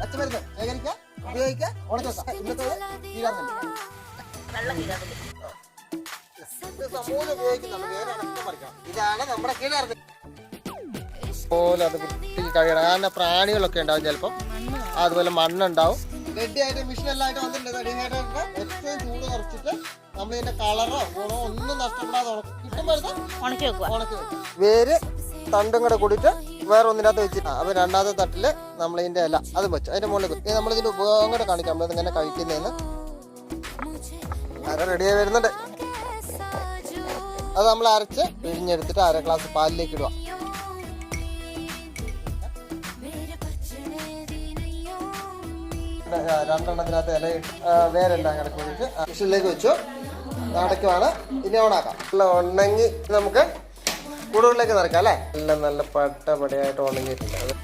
പച്ചമരുന്ന് ശേഖരിക്കുക ഉപയോഗിക്കുക ഇന്നത്തെ തീരാറുണ്ട് ഉപയോഗിക്കുന്നുണ്ട് വേറെ ഇതാണ് നമ്മുടെ കീഴാർന്ന് പോലെ അത് വൃത്തിക്ക് കഴിയണം. കാരണം പ്രാണികളൊക്കെ ഉണ്ടാവും ചിലപ്പം. അതുപോലെ മണ്ണുണ്ടാവും. റെഡി ആയിട്ട് മിഷീൻ എല്ലാം ആയിട്ട് വന്നിട്ടുണ്ട്. ഏറ്റവും ചൂട് കുറച്ചിട്ട് നമ്മൾ ഇതിന്റെ കളറോ ഗുണോ ഒന്നും നഷ്ടപ്പെടാതെ ഉണക്കി വെക്കുക. വേര് തണ്ടും കൂടെ കൂടിയിട്ട് വേറെ ഒന്നിനകത്ത് വെച്ചിട്ട്. അപ്പൊ രണ്ടാമത്തെ തട്ടിൽ നമ്മൾ ഇതിന്റെ ഇല. അത് വെച്ചു. അതിന്റെ മുകളിൽ ഇനി നമ്മൾ ഇതിന്റെ ഉപയോഗം കൂടെ കാണിക്കാം. നമ്മൾ ഇങ്ങനെ കഴിക്കുന്നതെന്ന് അര റെഡിയായി വരുന്നുണ്ട്. അത് നമ്മൾ അരച്ച് പിഴിഞ്ഞെടുത്തിട്ട് അര ഗ്ലാസ് പാലിലേക്ക് ഇടുക. രണ്ടെണ്ണത്തിനകത്ത് ഇല വേരെല്ലാം കൂടെ കൂടിയിട്ട് മിഷനിലേക്ക് വെച്ചു. അടയ്ക്കുവാണ്. ഇനി ഓണാക്കാം. ഉണ്ടെങ്കിൽ നമുക്ക് കൂടുതലേക്ക് നിറക്കാം അല്ലേ? എല്ലാം നല്ല പട്ട പടയായിട്ട് ഉണങ്ങിയിട്ടുണ്ട്.